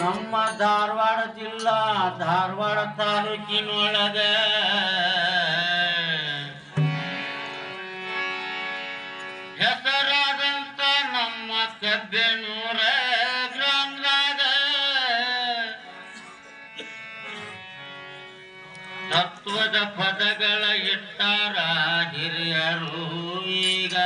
ನಮ್ಮ ಧಾರವಾಡ ಜಿಲ್ಲಾ ಧಾರವಾಡ ತಾಲೂಕಿನೊಳಗ ಹೆಸರಾದಂತ ನಮ್ಮ ಕಬ್ಬೆನೂರ ಗ್ರಾಮದಾಗ ತತ್ವದ ಪದಗಳ ಇಟ್ಟಾರ ಹಿರಿಯರು ಈಗ.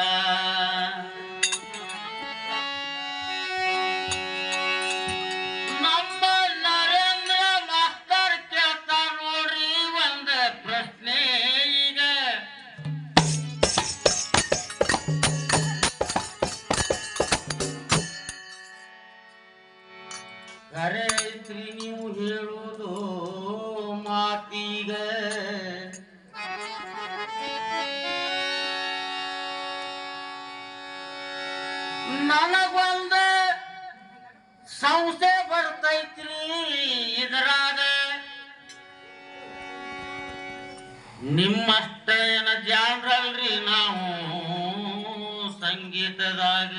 ಕರೆ ಐತ್ರಿ ನೀವು ಹೇಳುವುದು ಮಾತೀಗ. ನನಗೊಂದ ಸಂಸ್ಥೆ ಬರ್ತೈತ್ರಿ ಇದರಾಗ. ನಿಮ್ಮಷ್ಟೇನ ಜಾನ್ರಲ್ರಿ ನಾವು ಸಂಗೀತದಾಗ.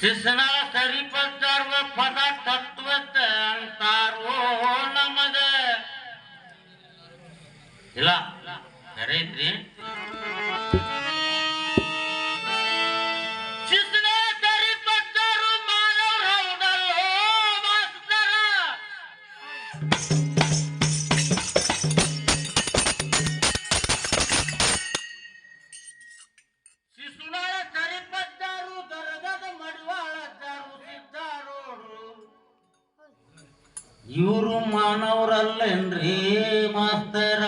ಶಿಸ್ನ ಸರಿಪದ್ದಾರ್ವ ಪದ ತತ್ವದ ಅಂತಾರೋ ನಮಗ. ಇಲ್ಲ ಖರೆ ಇವರು ಮಾನವರಲ್ಲೇನ್ರಿ ಮಾಸ್ತರ?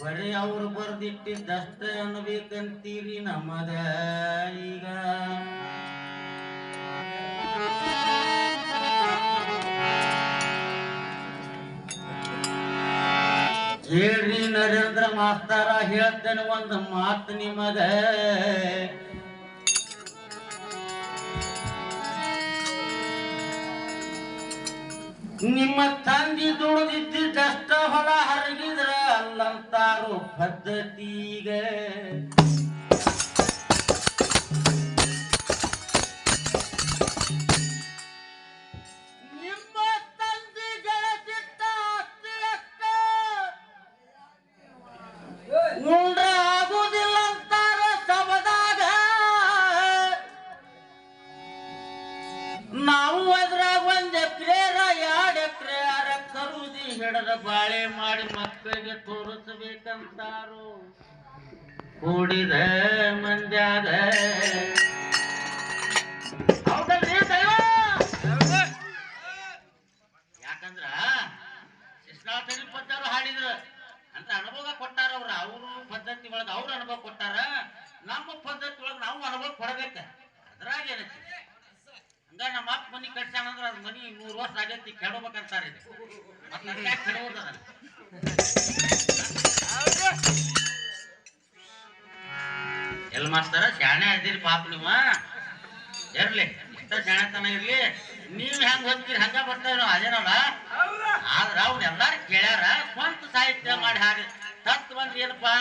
ಬರೀ ಅವ್ರು ಬರ್ದಿಟ್ಟಿದ್ದಷ್ಟ ಅನ್ಬೇಕಂತೀರಿ ನಮದ ಈಗ. ಹೇಳ್ರಿ ನರೇಂದ್ರ ಮಾಸ್ತರ, ಹೇಳ್ತೇನೆ ಒಂದು ಮಾತು ನಿಮಗ ನಿಮ್ಮ ತಂದಿ ದುಡಿದಿದ್ದಷ್ಟ ಹೊಲ ಹರಗಿದ್ರ ಅಲ್ಲಂತಾರು ಪದ್ಧತಿಗ. ಉಂಡ್ರ ಹಿಡದ ಬಾಳೆ ಮಾಡಿ ಮಕ್ಕಳಿಗೆ ತೋರಿಸಬೇಕಂತಾರು. ಕೂಡಿದ ದೈವ? ಯಾಕಂದ್ರ ಕೃಷ್ಣಾಟರಿ ಪದ್ಯರು ಹಾಡಿದ್ರು. ಅಂತ ಅನುಭವ ಕೊಟ್ಟಾರ ಅವ್ರ. ಅವ್ರ ಪದ್ಧತಿ ಒಳಗ ಅವ್ರ ಅನುಭವ ಕೊಟ್ಟಾರ. ನಮ್ಮ ಪದ್ಧತಿ ಒಳಗ ನಾವು ಅನುಭವ ಕೊಡಬೇಕ. ಅದ್ರಾಗ ಏನೈತಿ? ಹಂಗ ನಮ್ಮ ಅಪ್ಪ ಮನಿ ಕಟ್ಸ್ಯಾನ ಅಂದ್ರ ಅದ್ ಮನಿ ನೂರ್ ವರ್ಷ ಆಗೈತಿ ಕೆಡಬೇಕಂತಾರ ಇದು. ಮತ್ತ ಯಾಕೆ ಕೆಡೋದದ ಎಲ್ ಮಾಸ್ತರ, ಶಾಣೆ ಅದಿರಿ ಪಾಪ ನೀವ? ಇರ್ಲಿ ಇಷ್ಟ ಶಾಣೆತನ ಇರ್ಲಿ. ನೀವ್ ಹೆಂಗ್ ಹೋಗ್ತೀರಿ ಹಂಗ ಬರ್ತಾವ ಅದೇನಲ್ಲ ಆದ್ರ ಅವ್ನ ಎಲ್ಲಾರು ಕೇಳ್ಯಾರ, ಸ್ವಂತ ಸಾಹಿತ್ಯ ಮಾಡಿ ಹಾಗೆ. ತತ್ ಬಂದ್ರಿ ಏನಪ್ಪಾ?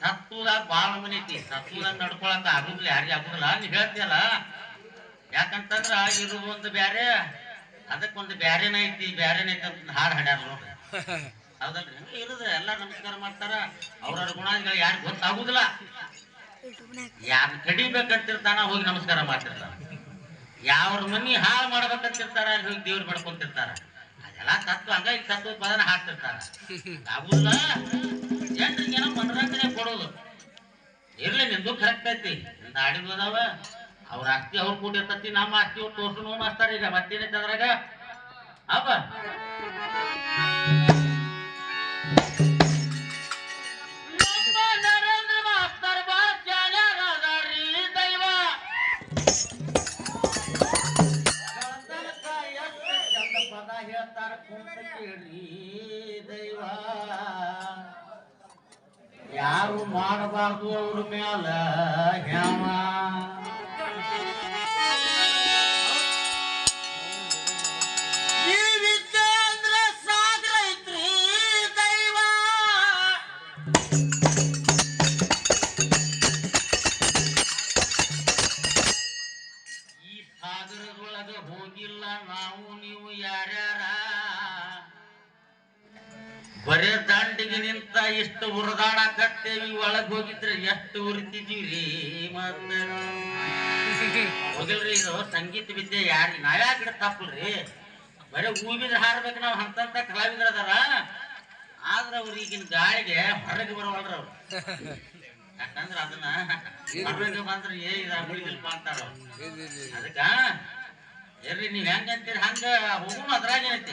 ಸತ್ತುದಾಗ ಬಾಳ ಮನಿ ಐತಿ ನಡ್ಕೊಳಕ್ ನಡ್ಕೊಳಕ ಆಗುದಿಲ್ಲ, ಯಾರಿಗೆ ಆಗುದಿಲ್ಲ. ನೀವ್ ಹೇಳ್ತೀಯಲ್ಲ? ಯಾಕಂತಂದ್ರ ಇರೋದು ಒಂದು ಬ್ಯಾರೆ, ಅದಕ್ಕೊಂದು ಬ್ಯಾರೆನ ಐತಿ ಬ್ಯಾರೆನ ಐತಿ ಅಂತ ಹಾಡು ಹಾಡ್ಯಾರ ನೋಡ್ರಿ. ಹೌದಲ್ರಿ? ಹಂಗ ಇರುದ ಎಲ್ಲ ನಮಸ್ಕಾರ ಮಾಡ್ತಾರ. ಅವ್ರವ್ರ ಗುಣಗಳು ಯಾರು ಗೊತ್ತಾಗುದಿಲ್ಲ. ಯಾರು ಕಡಿಬೇಕಂತಿರ್ತಾನ, ಹೋಗಿ ನಮಸ್ಕಾರ ಮಾಡ್ತಿರ್ತಾನ ಯಾವ್ರ ಮನಿ ಹಾಳು ಮಾಡ್ಬೇಕಂತಿರ್ತಾರ, ಅಲ್ಲಿ ಹೋಗಿ ದೇವ್ರು ಮಾಡ್ಕೊಂತಿರ್ತಾರ ಅದೆಲ್ಲ ತತ್ವ, ಹಂಗ ಈ ತತ್ವ ಪದನ ಹಾಕ್ತಿರ್ತಾರ. ಆಗುದಿಲ್ಲ. ಜನರಿಗೆ ಏನೋ ಮನರಂಜನೆ ಕೊಡೋದು. ಇರ್ಲಿ, ನಿಂದು ಕರೆಕ್ಟ್ ಐತಿ. ನಿಂದ ಅದಾವ. ಅವ್ರ ಆಸ್ತಿ ಅವ್ರು ಕೂಡಿರ್ತತಿ ನಮ್ಮ ಆಸ್ತಿ ಅವ್ರು ತೋರ್ಸು ಮಾಸ್ತಾರ ಈಗ ಮತ್ತೇನೈತೆ ಅದ್ರಾಗ? ಅಪ್ಪ. ಯಾರು ಮಾಡಬಾರ್ದು ಅವ್ರ ಮ್ಯಾಲ ಹ್ಯಾವ ಈ ಸಾಗರದೊಳಗ ಹೋಗಿಲ್ಲ ನಾವು, ನೀವು ಯಾರ್ಯಾರ? ಬರೇ ದಂಡಿಗೆ ನಿಂತ ಇಷ್ಟು ಉರದಾಡಕತ್ತೇವಿ ಒಳಗ್ ಹೋಗಿದ್ರೆ ಎಷ್ಟು ಉರಿತಿದೀವ್ರಿ ಮತ್ತೆ? ಹೋಗಿಲ್ರಿ ಇದು ಸಂಗೀತ ವಿದ್ಯೆ ಯಾರಿ, ನಾವ್ಯಾಕ ಗಿಡ ತಪ್ಪಲ್ರಿ ಬರೇ ಹೂವಿದ್ರೆ ಹಾರ್ಬೇಕು ನಾವು, ಹಂತಂತ ಕಲಾವಿದ್ರ ಅದಾರ. ಆದ್ರ ಅವ್ರ ಈಗಿನ ಗಾಳಿಗೆ ಹೊರಗೆ ಬರವಲ್ರ ಅವ್ರು ಯಾಕಂದ್ರ ಅದನ್ನ ಹೊರಗೆ ಬಂದ್ರೆ ಏ ಇದಾಗ್ಬಿಡಿಲ್ಪ ಅಂತಾರ ಅವ್ರು. ಅದಕ್ಕ ಎಲ್ರಿ ನೀವ್ ಹೆಂಗ ಅಂತೀರಿ ಹಂಗ ಹೋಗುಣ ಅದ್ರಾಗ ಏನೈತಿ